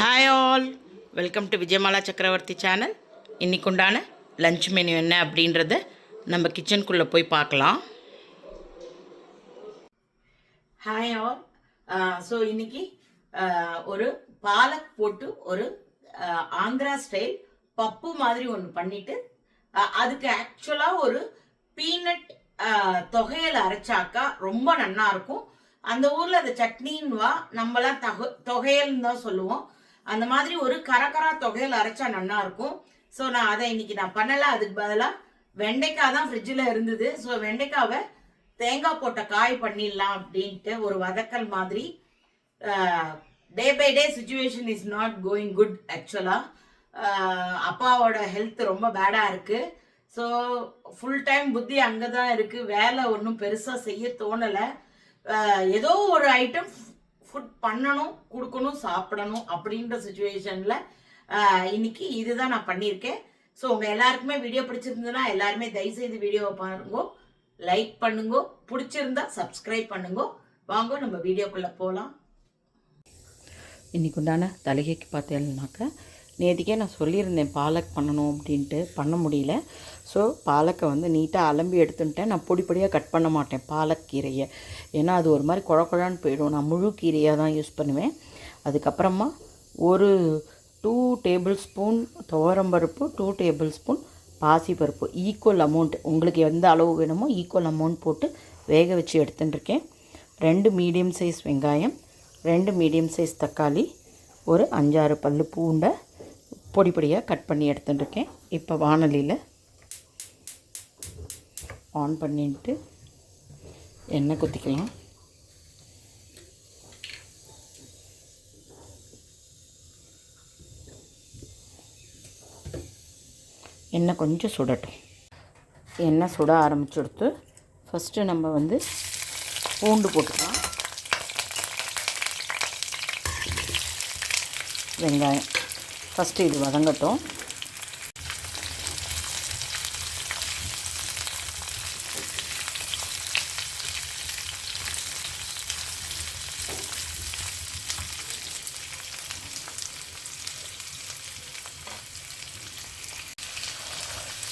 Hi all welcome to Vijayamala Chakravarthy channel இன்னைக்கு உண்டான lunch menu என்ன அப்படின்றத நம்ம கிச்சனுக்குள்ளே போய் பார்க்கலாம். ஹாய் ஆல் ஸோ இன்றைக்கி ஒரு பாலக் போட்டு ஒரு uh, ஆந்திரா ஸ்டைல் பப்பு மாதிரி ஒன்று பண்ணிவிட்டு uh, அதுக்கு ஆக்சுவலாக ஒரு பீனட் uh, தொகையில் அரைச்சாக்கா ரொம்ப நன்னா இருக்கும். அந்த ஊரில் அந்த சட்னின்வா நம்மளாம் தொகை தகு தொகையல்னு தான் சொல்லுவோம். அந்த மாதிரி ஒரு கரகரா தொகையில் அரைச்சா நல்லா இருக்கும். ஸோ நான் அதை இன்னைக்கு நான் பண்ணலை. அதுக்கு பதிலாக வெண்டைக்காய் தான் ஃப்ரிட்ஜில் இருந்தது. ஸோ வெண்டைக்காவை தேங்காய் போட்ட காய் பண்ணிடலாம் அப்படின்ட்டு ஒரு வதக்கல் மாதிரி day by day situation is not going good ஆக்சுவலாக அப்பாவோட ஹெல்த் ரொம்ப பேடாக இருக்குது ஸோ ஃபுல் டைம் புத்தி அங்கே தான் இருக்குது வேலை ஒன்றும் பெருசாக செய்ய தோணலை. ஏதோ ஒரு ஐட்டம் ஃபுட் பண்ணணும் கொடுக்கணும் சாப்பிடணும் அப்படின்ற சுச்சுவேஷனில் இன்னைக்கு இதுதான் நான் பண்ணியிருக்கேன். ஸோ உங்கள் எல்லாருக்குமே வீடியோ பிடிச்சிருந்ததுன்னா எல்லாருமே தயவுசெய்து வீடியோவை பாருங்க. லைக் பண்ணுங்க. பிடிச்சிருந்தா சப்ஸ்கிரைப் பண்ணுங்க. வாங்க நம்ம வீடியோக்குள்ளே போகலாம் இன்னைக்கு உண்டான தலைகைக்கு பார்த்தேன்னாக்கா நேற்றுக்கே நான் சொல்லியிருந்தேன் பாலக் பண்ணணும் அப்படின்ட்டு. பண்ண முடியல. ஸோ பாலக்கை வந்து நீட்டாக அலம்பி எடுத்துட்டேன் நான் பொடி பொடியாக கட் பண்ண மாட்டேன் பாலக் கீரையை. ஏன்னா அது ஒரு மாதிரி குழ குழான்னு போயிடும். நான் முழு கீரையாக தான் யூஸ் பண்ணுவேன். அதுக்கப்புறமா ஒரு டூ டேபிள் ஸ்பூன் துவரம்பருப்பு டூ டேபிள் ஸ்பூன் பாசிப்பருப்பு. ஈக்குவல் அமௌண்ட் உங்களுக்கு எந்த அளவு வேணுமோ ஈக்குவல் அமௌண்ட் போட்டு வேக வச்சு எடுத்துட்டுருக்கேன் ரெண்டு மீடியம் சைஸ் வெங்காயம் ரெண்டு மீடியம் சைஸ் தக்காளி ஒரு அஞ்சாறு பல் பூண்டை பொடி பொடியாக கட் பண்ணி எடுத்துட்டுருக்கேன். இப்போ வானலியில் ஆன் பண்ணிட்டு எண்ணெய் குத்திக்கலாம். எண்ணெய் கொஞ்சம் சுடட்டும். எண்ணெய் சுட ஆரம்பிச்சுடுத்து ஃபஸ்ட்டு நம்ம வந்து பூண்டு போட்டுக்கலாம். வெங்காயம் ஃபஸ்ட்டு இது வதங்கட்டும்.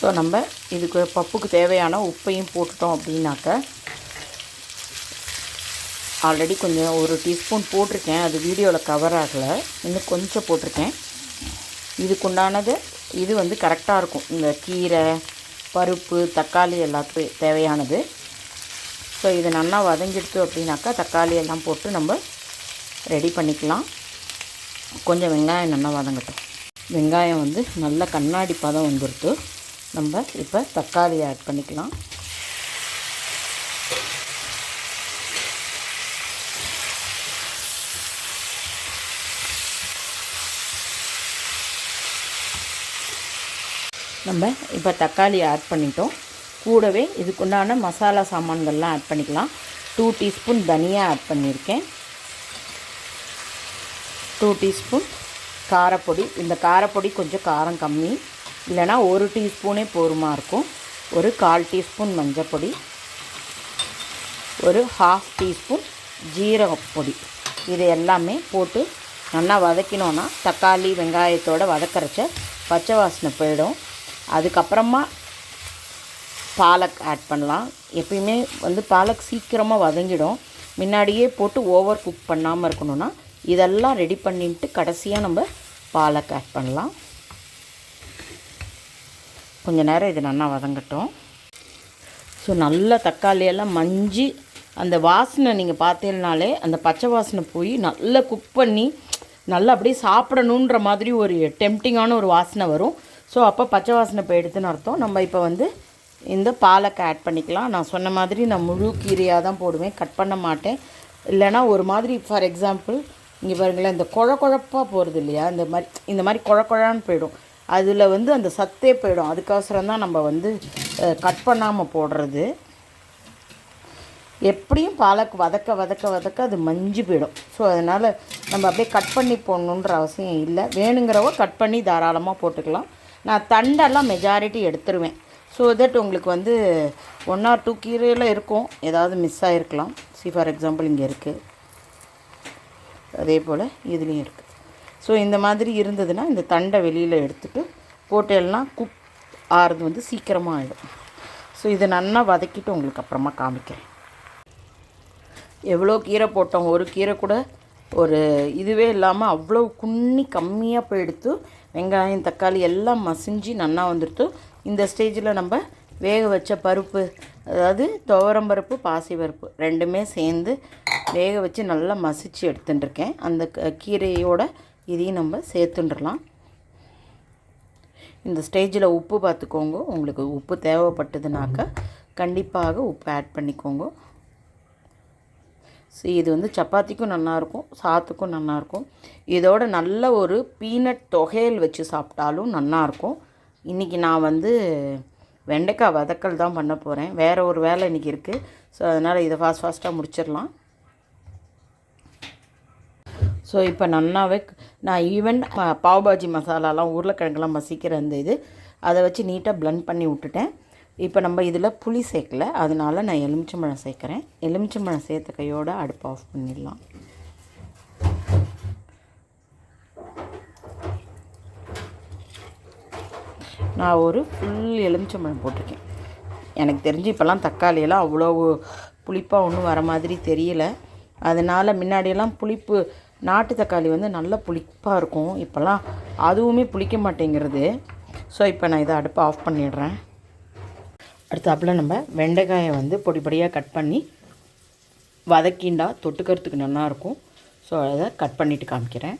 ஸோ நம்ம இதுக்கு பப்புக்கு தேவையான உப்பையும் போட்டுட்டோம் அப்படின்னாக்க ஆல்ரெடி கொஞ்சம் ஒரு டீஸ்பூன் போட்டிருக்கேன். அது வீடியோவில் கவர் ஆகலை. இன்னும் கொஞ்சம் போட்டிருக்கேன். இதுக்குண்டானது இது வந்து கரெக்டாக இருக்கும். இந்த கீரை பருப்பு தக்காளி எல்லாத்துக்கும் தேவையானது. ஸோ இது நல்லா வதங்கிடுத்து அப்படின்னாக்கா தக்காளி எல்லாம் போட்டு நம்ம ரெடி பண்ணிக்கலாம். கொஞ்சம் வெங்காயம் நல்லா வதங்கட்டும். வெங்காயம் வந்து நல்ல கண்ணாடி பதம் வந்துடுத்து நம்ம இப்போ தக்காளி ஆட் பண்ணிக்கலாம். நம்ம இப்போ தக்காளி ஆட் பண்ணிட்டோம். கூடவே இதுக்குண்டான மசாலா சாமான்கள்லாம் ஆட் பண்ணிக்கலாம். டூ டீஸ்பூன் தனியா ஆட் பண்ணியிருக்கேன். டூ டீஸ்பூன் காரப்பொடி. இந்த காரப்பொடி கொஞ்சம் காரம் கம்மி. இல்லைனா ஒரு டீஸ்பூனே போருமா இருக்கும். ஒரு கால் டீஸ்பூன் மஞ்சப்பொடி ஒரு ஹாஃப் டீஸ்பூன் ஜீரகப்பொடி இது எல்லாமே போட்டு நல்லா வதக்கினோன்னா தக்காளி வெங்காயத்தோடு வதக்கரைச்ச பச்சை வாசனை போயிடும். அதுக்கப்புறமா பாலக் ஆட் பண்ணலாம். எப்பயுமே வந்து பாலக் சீக்கிரமாக வதங்கிடும். முன்னாடியே போட்டு ஓவர் குக் பண்ணாமல் இருக்கணும்னா இதெல்லாம் ரெடி பண்ணிட்டு கடைசியாக நம்ம பாலக் ஆட் பண்ணலாம். கொஞ்ச நேரம் இது நல்லா வதங்கட்டும். ஸோ நல்ல தக்காளியெல்லாம் மஞ்சி அந்த வாசனை நீங்கள் பார்த்தீங்கனாலே அந்த பச்சை வாசனை போய் நல்லா குக் பண்ணி நல்லா அப்படியே சாப்பிடணுன்ற மாதிரி ஒரு டெம்டிங்கான ஒரு வாசனை வரும். ஸோ அப்போ பச்சை வாசனை இப்போ எடுத்துன்னு அர்த்தம். நம்ம இப்போ வந்து இந்த பாலக்கை ஆட் பண்ணிக்கலாம். நான் சொன்ன மாதிரி நான் முழு கீரையாக தான் போடுவேன். கட் பண்ண மாட்டேன். இல்லைனா ஒரு மாதிரி ஃபார் எக்ஸாம்பிள் இங்கே பாருங்களேன் இந்த குழ குழப்பாக போகிறது இல்லையா? இந்த மாதிரி இந்த மாதிரி குழ குழான்னு போயிடும். அதில் வந்து அந்த சத்தே போயிடும். அதுக்கோசரம் தான் நம்ம வந்து கட் பண்ணாமல் போடுறது. எப்படியும் பாலக் வதக்க வதக்க வதக்க அது மஞ்சு போயிடும். ஸோ அதனால் நம்ம அப்படியே கட் பண்ணி போடணுன்ற அவசியம் இல்லை. வேணுங்கிறவ கட் பண்ணி தாராளமாக போட்டுக்கலாம். நான் தண்டெல்லாம் மெஜாரிட்டி எடுத்துருவேன். ஸோ தட் உங்களுக்கு வந்து ஒன் ஆர் டூ கீரையில் இருக்கும். ஏதாவது மிஸ் ஆகிருக்கலாம் சி ஃபார் எக்ஸாம்பிள் இங்கே இருக்குது அதே போல் இதுலேயும் இருக்குது ஸோ இந்த மாதிரி இருந்ததுன்னா இந்த தண்டை வெளியில் எடுத்துட்டு போட்டேல்னா குக் ஆறுது வந்து சீக்கிரமாக ஆகிடும் ஸோ இதை நல்லா வதக்கிட்டு உங்களுக்கு அப்புறமா காமிக்கிறேன். எவ்வளோ கீரை போட்டோம்? ஒரு கீரை கூட ஒரு இதுவே இல்லாமல் அவ்வளோ குன்னி கம்மியாக போயிடுத்து வெங்காயம் தக்காளி எல்லாம் மசிஞ்சு நல்லா வந்துடுத்து இந்த ஸ்டேஜில் நம்ம வேக வச்ச பருப்பு அதாவது துவரம் பருப்பு பாசி பருப்பு ரெண்டுமே சேர்ந்து வேக வச்சு நல்லா மசிச்சு எடுத்துட்டுருக்கேன். அந்த கீரையோட இதையும் நம்ம சேர்த்துட்டுலாம் இந்த ஸ்டேஜில் உப்பு பார்த்துக்கோங்க உங்களுக்கு உப்பு தேவைப்பட்டதுனாக்கா கண்டிப்பாக உப்பு ஆட் பண்ணிக்கோங்க. ஸோ இது வந்து சப்பாத்திக்கும் நல்லாயிருக்கும் சாத்துக்கும் நல்லாயிருக்கும் இதோட நல்ல ஒரு பீனட் தொகையல் வச்சு சாப்பிட்டாலும் நல்லாயிருக்கும் இன்றைக்கி நான் வந்து வெண்டைக்காய் வதக்கல் தான் பண்ண போகிறேன் வேறு ஒரு வேலை இன்றைக்கி இருக்குது ஸோ அதனால் இதை ஃபாஸ்ட் ஃபாஸ்ட்டாக முடிச்சிடலாம். ஸோ இப்போ நல்லாவே நான் ஈவன் பாவ் பாஜி மசாலாலாம் உருளைக்கிழங்குலாம் மசிக்கிற அந்த இது அதை வச்சு நீட்டாக ப்ளண்ட் பண்ணி விட்டுட்டேன். இப்போ நம்ம இதில் புளி சேர்க்கல அதனால நான் எலுமிச்சம்பழம் சேர்க்குறேன். எலுமிச்சம்பழம் சேர்த்த கையோட அடுப்பு ஆஃப் பண்ணிடலாம். நான் ஒரு ஃபுல் எலுமிச்சம்பழம் போட்டிருக்கேன். எனக்கு தெரிஞ்சு இப்போல்லாம் தக்காளியெல்லாம் அவ்வளோ புளிப்பாக ஒன்றும் வர மாதிரி தெரியல. அதனால் முன்னாடியெல்லாம் புளிப்பு நாட்டு தக்காளி வந்து நல்லா புளிப்பாக இருக்கும். இப்போல்லாம் அதுவுமே புளிக்க மாட்டேங்கிறது. ஸோ இப்போ நான் இதை அடுப்பை ஆஃப் பண்ணிடுறேன். அடுத்தாப்புல நம்ம வெண்டைக்காயை வந்து பொடி பொடியாக கட் பண்ணி வதக்கிண்டா தொட்டுக்கிறதுக்கு நல்லாயிருக்கும் ஸோ அதை கட் பண்ணிவிட்டு காமிக்கிறேன்.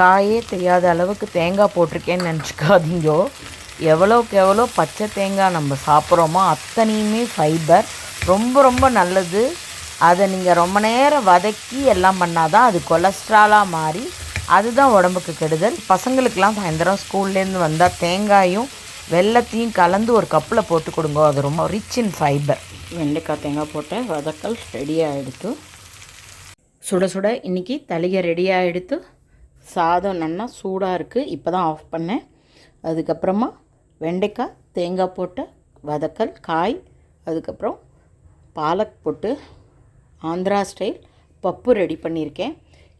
காயே தெரியாத அளவுக்கு தேங்காய் போட்டிருக்கேன்னு நினச்சிக்காதீங்க. எவ்வளோக்கு எவ்வளோ பச்சை தேங்காய் நம்ம சாப்பிட்றோமோ அத்தனையுமே ஃபைபர் ரொம்ப ரொம்ப நல்லது. அதை நீங்கள் ரொம்ப நேரம் வதக்கி எல்லாம் பண்ணால் தான் அது கொலஸ்ட்ராலாக மாறி அதுதான் உடம்புக்கு கெடுதல். பசங்களுக்கெல்லாம் சாயந்தரம் ஸ்கூல்லேருந்து வந்தால் தேங்காயும் வெல்லத்தையும் கலந்து ஒரு கப்பில் போட்டு கொடுங்க. அது ரொம்ப ரிச் இன் ஃபைபர் வெண்டைக்காய் தேங்காய் போட்ட வதக்கல் ரெடியாக எடுத்து சுட சுட இன்றைக்கி தளிகை ரெடியாக எடுத்து சாதம் நல்லா சூடாக இருக்குது இப்போ தான் ஆஃப் பண்ணேன். அதுக்கப்புறமா வெண்டைக்காய் தேங்காய் போட்ட வதக்கல் காய் அதுக்கப்புறம் பாலக் போட்டு ஆந்திரா ஸ்டைல் பப்பு ரெடி பண்ணியிருக்கேன்.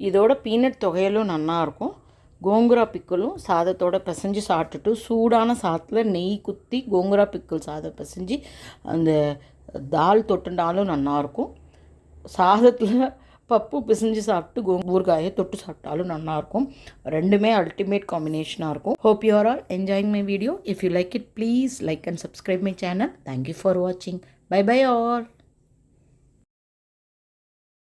இதோட பீனட் தொகையலும் நல்லாயிருக்கும் கோங்குரா பிக்கலும் சாதத்தோட பிசைஞ்சு சாப்பிட்டுட்டு சூடான சாதத்தில் நெய் குத்தி கோங்குரா பிக்கல் சாதம் பிசைஞ்சு அந்த தால் தொட்டுண்டாலும் நல்லாயிருக்கும் சாதத்தில் பப்பு பிசைஞ்சு சாப்பிட்டு கோ ஊறுகாயை தொட்டு சாப்பிட்டாலும் நல்லாயிருக்கும் ரெண்டுமே அல்டிமேட் காம்பினேஷனாக இருக்கும் hope you are all enjoying my video if you like it please like and subscribe my channel thank you for வாட்சிங் பை பை ஆல்